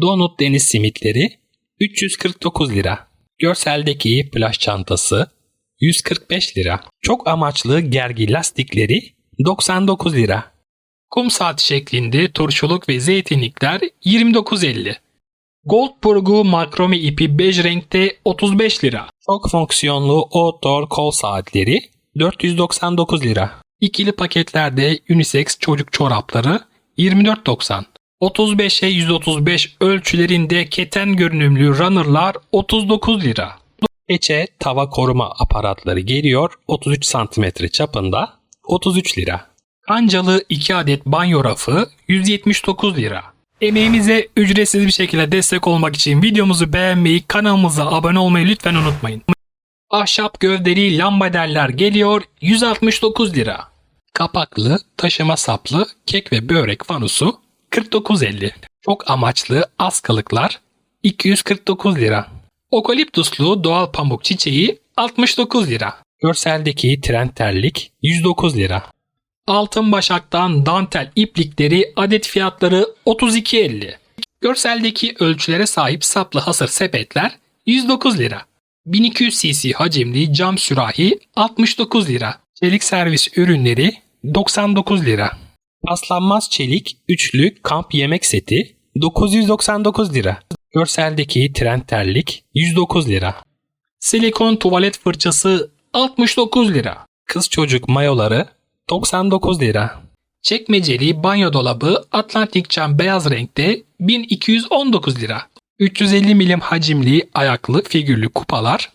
Donut deniz simitleri 349 lira. Görseldeki plaj çantası 145 lira. Çok amaçlı gergi lastikleri 99 lira. Kum saati şeklinde turşuluk ve zeytinlikler 29.50. Goldburgu makrome ipi bej renkte 35 lira. Çok fonksiyonlu outdoor kol saatleri 499 lira. İkili paketlerde unisex çocuk çorapları 24.90. 35'e 135 ölçülerinde keten görünümlü runnerlar 39 lira. Eçe tava koruma aparatları geliyor 33 cm çapında 33 lira. Kancalı 2 adet banyo rafı 179 lira. Emeğimize ücretsiz bir şekilde destek olmak için videomuzu beğenmeyi, kanalımıza abone olmayı lütfen unutmayın. Ahşap gövdeli lambaderler geliyor 169 lira. Kapaklı, taşıma saplı kek ve börek fanusu 49.50. Çok amaçlı askılıklar 249 lira. Okaliptuslu doğal pamuk çiçeği 69 lira. Görseldeki trend terlik 109 lira. Altın başaktan dantel iplikleri adet fiyatları 32.50. Görseldeki ölçülere sahip saplı hasır sepetler 109 lira. 1200 cc hacimli cam sürahi 69 lira. Çelik servis ürünleri 99 lira. Paslanmaz çelik üçlü kamp yemek seti 999 lira. Görseldeki trend terlik 109 lira. Silikon tuvalet fırçası 69 lira. Kız çocuk mayoları 99 lira. Çekmeceli banyo dolabı Atlantik cam beyaz renkte 1219 lira. 350 milim hacimli ayaklı figürlü kupalar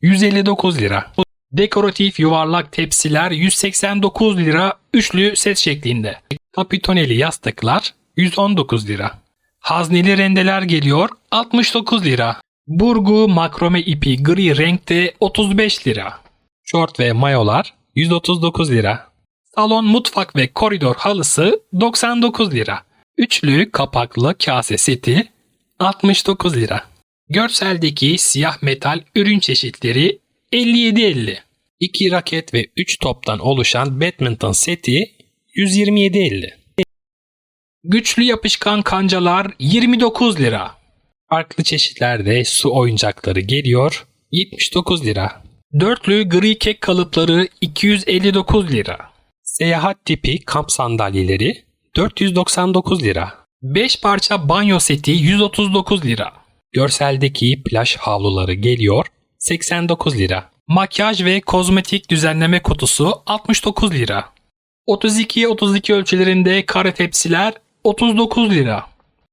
159 lira. Dekoratif yuvarlak tepsiler 189 lira üçlü set şeklinde. Kapitoneli yastıklar 119 lira. Hazneli rendeler geliyor 69 lira. Burgu makrome ipi gri renkte 35 lira. Şort ve mayolar 139 lira. Salon mutfak ve koridor halısı 99 lira. Üçlü kapaklı kase seti 69 lira. Görseldeki siyah metal ürün çeşitleri 57.50. 2 raket ve 3 toptan oluşan badminton seti 127.50. Güçlü yapışkan kancalar 29 lira. Farklı çeşitlerde su oyuncakları geliyor 79 lira. Dörtlü gri kek kalıpları 259 lira. Seyahat tipi kamp sandalyeleri 499 lira. 5 parça banyo seti 139 lira. Görseldeki plaj havluları geliyor 89 lira. Makyaj ve kozmetik düzenleme kutusu 69 lira. 32'ye 32 ölçülerinde kare tepsiler 39 lira.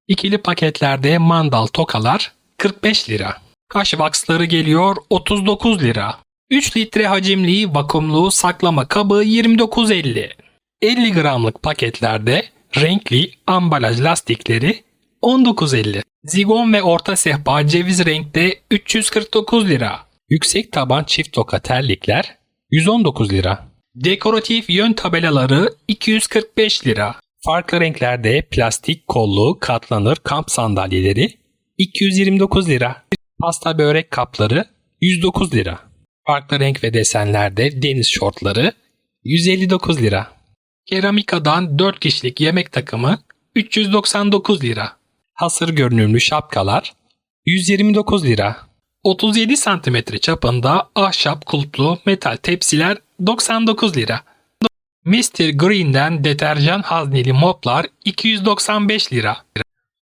İkili paketlerde mandal tokalar 45 lira. Kaş vaksları geliyor 39 lira. 3 litre hacimli vakumlu saklama kabı 29.50. 50 gramlık paketlerde renkli ambalaj lastikleri 19.50. Zigon ve orta sehpa ceviz renkte 349 lira. Yüksek taban çift toka terlikler 119 lira. Dekoratif yön tabelaları 245 lira. Farklı renklerde plastik kollu katlanır kamp sandalyeleri 229 lira. Pasta börek kapları 109 lira. Farklı renk ve desenlerde deniz şortları 159 lira. Keramikadan 4 kişilik yemek takımı 399 lira. Hasır görünümlü şapkalar 129 lira. 37 cm çapında ahşap kulplu metal tepsiler 99 lira. Mr. Green'den deterjan hazneli moplar 295 lira.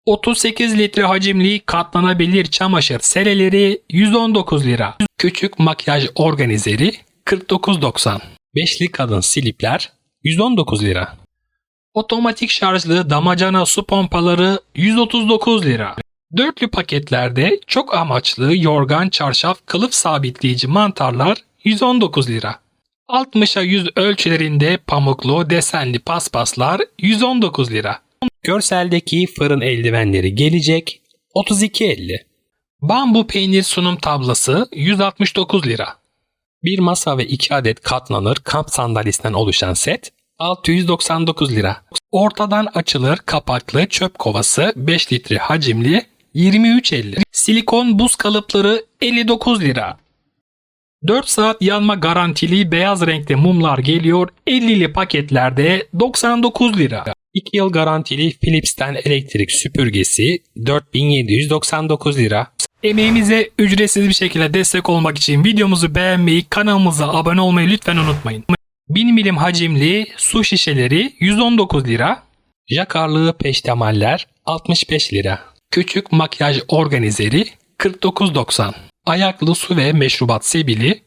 38 litre hacimli katlanabilir çamaşır sereleri 119 lira. Küçük makyaj organizeri 49.90. Beşli kadın silipler 119 lira. Otomatik şarjlı damacana su pompaları 139 lira. Dörtlü paketlerde çok amaçlı yorgan çarşaf kılıf sabitleyici mantarlar 119 lira. 60'a 100 ölçülerinde pamuklu desenli paspaslar 119 lira. Görseldeki fırın eldivenleri gelecek 32.50. Bambu peynir sunum tablası 169 lira. Bir masa ve 2 adet katlanır kamp sandalyesinden oluşan set 699 lira. Ortadan açılır kapaklı çöp kovası 5 litre hacimli 23.50. Silikon buz kalıpları 59 lira. 4 saat yanma garantili beyaz renkte mumlar geliyor 50'li paketlerde 99 lira. 2 yıl garantili Philips'ten elektrik süpürgesi 4799 lira. Emeğimize ücretsiz bir şekilde destek olmak için videomuzu beğenmeyi, kanalımıza abone olmayı lütfen unutmayın. 1000 milim hacimli su şişeleri 119 lira. Jakarlı peştemaller 65 lira. Küçük makyaj organizeri 49.90. Ayaklı su ve meşrubat sebili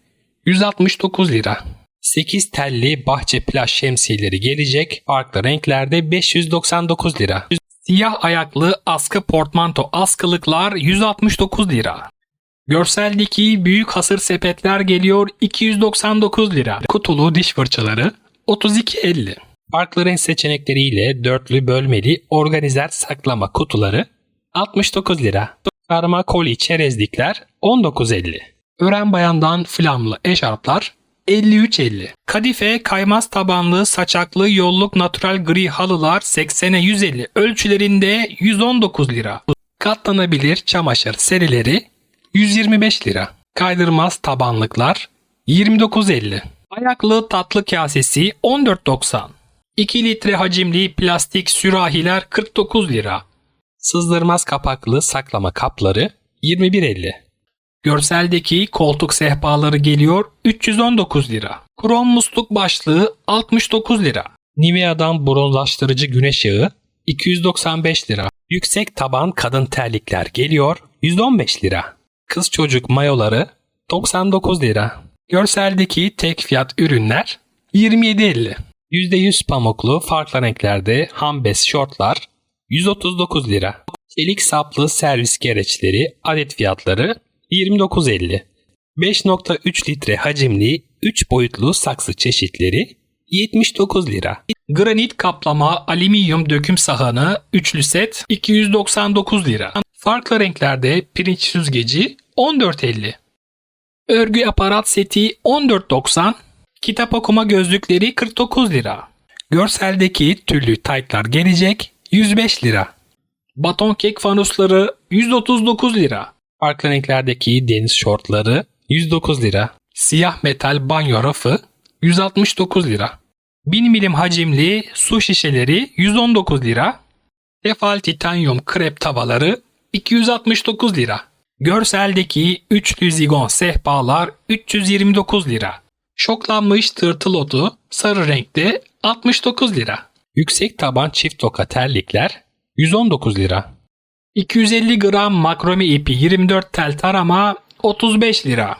169 lira. 8 telli bahçe plaj şemsiyeleri gelecek. Farklı renklerde 599 lira. Siyah ayaklı askı portmanto askılıklar 169 lira. Görseldeki büyük hasır sepetler geliyor 299 lira. Kutulu diş fırçaları 32.50. Farklı renk seçenekleriyle dörtlü bölmeli organizer saklama kutuları 69 lira. Karma koli çerezlikler 19.50. Ören bayandan flamlı eşarplar 53.50. Kadife kaymaz tabanlı saçaklı yolluk natural gri halılar 80'e 150 ölçülerinde 119 lira. Katlanabilir çamaşır serileri 125 lira. Kaydırmaz tabanlıklar 29.50. Ayaklı tatlı kasesi 14.90. 2 litre hacimli plastik sürahiler 49 lira. Sızdırmaz kapaklı saklama kapları 21.50. Görseldeki koltuk sehpaları geliyor 319 lira. Krom musluk başlığı 69 lira. Nivea'dan bronzlaştırıcı güneş yağı 295 lira. Yüksek taban kadın terlikler geliyor 115 lira. Kız çocuk mayoları 99 lira. Görseldeki tek fiyat ürünler 27.50. %100 pamuklu farklı renklerde hambes şortlar 139 lira. Çelik saplı servis gereçleri adet fiyatları 29.50. 5.3 litre hacimli 3 boyutlu saksı çeşitleri 79 lira. Granit kaplama alüminyum döküm sahanı üçlü set 299 lira. Farklı renklerde pirinç süzgeci 14.50. Örgü aparat seti 14.90. Kitap okuma gözlükleri 49 lira. Görseldeki tüllü taytlar gelecek 105 lira. Baton kek fanusları 139 lira. Farklı renklerdeki deniz şortları 109 lira. Siyah metal banyo rafı 169 lira. 1000 milim hacimli su şişeleri 119 lira. Tefal titanyum krep tavaları 269 lira. Görseldeki üçlü zigon sehpalar 329 lira. Şoklanmış tırtıl otu sarı renkte 69 lira. Yüksek taban çift toka terlikler 119 lira. 250 gram makrome ipi 24 tel tarama 35 lira.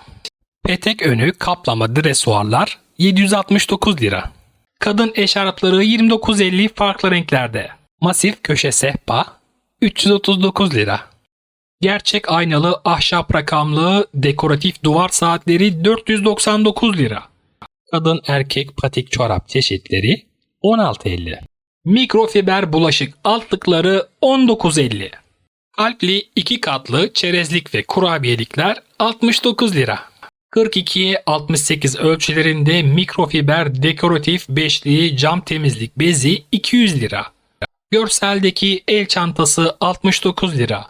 Petek önü kaplama dresuarlar 769 lira. Kadın eşarpları 29.50 farklı renklerde. Masif köşe sehpa 339 lira. Gerçek aynalı ahşap rakamlı dekoratif duvar saatleri 499 lira. Kadın erkek patik çorap çeşitleri 16.50. Mikrofiber bulaşık altlıkları 19.50. Kalpli iki katlı çerezlik ve kurabiyelikler 69 lira. 42'ye 68 ölçülerinde mikrofiber dekoratif beşli cam temizlik bezi 200 lira. Görseldeki el çantası 69 lira.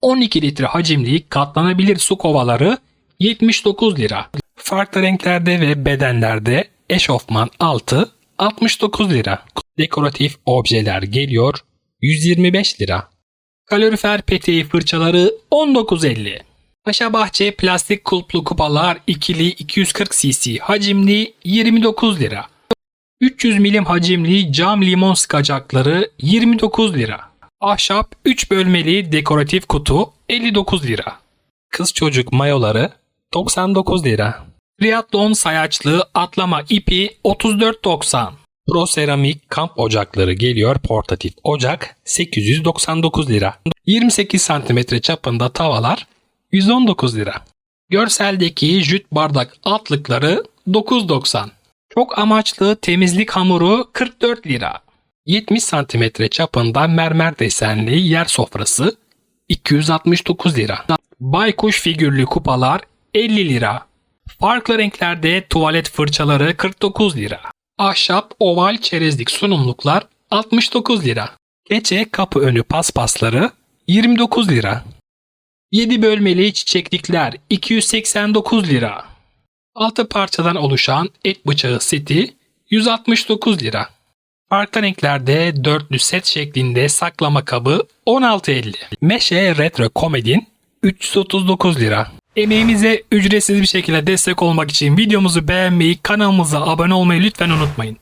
12 litre hacimli katlanabilir su kovaları 79 lira. Farklı renklerde ve bedenlerde eşofman altı 69 lira. Dekoratif objeler geliyor 125 lira. Kalorifer peteği fırçaları 19.50. Paşa Bahçe plastik kulplu kupalar ikili 240 cc hacimli 29 lira. 300 milim hacimli cam limon sıkacakları 29 lira. Ahşap 3 bölmeli dekoratif kutu 59 lira. Kız çocuk mayoları 99 lira. Triathlon sayaçlı atlama ipi 34.90. Pro seramik kamp ocakları geliyor portatif ocak 899 lira. 28 cm çapında tavalar 119 lira. Görseldeki jüt bardak altlıkları 9.90. Çok amaçlı temizlik hamuru 44 lira. 70 cm çapında mermer desenli yer sofrası 269 lira. Baykuş figürlü kupalar 50 lira. Farklı renklerde tuvalet fırçaları 49 lira. Ahşap oval çerezlik sunumluklar 69 lira. Keçe kapı önü paspasları 29 lira. 7 bölmeli çiçeklikler 289 lira. 6 parçadan oluşan et bıçağı seti 169 lira. Farklı renklerde dörtlü set şeklinde saklama kabı 16.50. Meşe Retro Comedin 339 lira. Emeğimize ücretsiz bir şekilde destek olmak için videomuzu beğenmeyi, kanalımıza abone olmayı lütfen unutmayın.